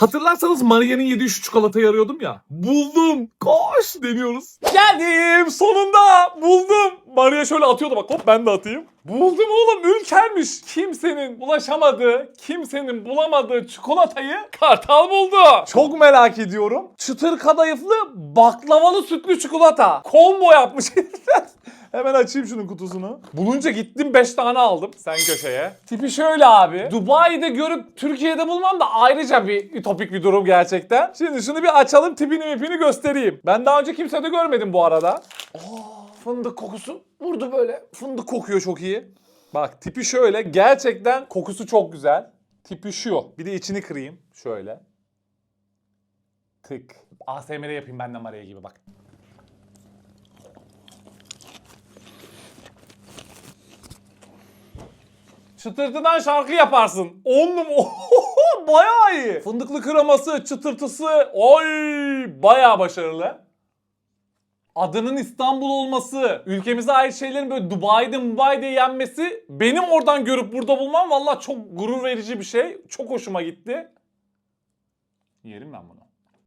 Hatırlarsanız Maria'nın yediği şu çikolatayı arıyordum ya. Buldum. Koş deniyoruz. Geldim sonunda buldum. Maria şöyle atıyordu bak hop ben de atayım. Buldum oğlum ülkermiş. Kimsenin ulaşamadığı, kimsenin bulamadığı çikolatayı Kartal buldu. Çok merak ediyorum. Çıtır kadayıflı baklavalı sütlü çikolata. Combo yapmış. Hemen açayım şunun kutusunu. Bulunca gittim 5 tane aldım. Sen köşeye. Tipi şöyle abi. Dubai'de görüp Türkiye'de bulmam da ayrıca bir ütopik bir durum gerçekten. Şimdi şunu bir açalım tipini mipini göstereyim. Ben daha önce kimsede görmedim bu arada. Fındık kokusu vurdu böyle. Fındık kokuyor çok iyi. Bak tipi şöyle. Gerçekten kokusu çok güzel. Tipi şu. Bir de içini kırayım. Şöyle. Tık. ASMR yapayım ben de Maria gibi bak. Çıtırtıdan şarkı yaparsın. On numara. bayağı iyi. Fındıklı kreması, çıtırtısı. Oy bayağı başarılı. Adının İstanbul olması, ülkemize ait şeylerin böyle Dubai'de Mubai'de yenmesi benim oradan görüp burada bulmam valla çok gurur verici bir şey. Çok hoşuma gitti. Yerim ben bunu.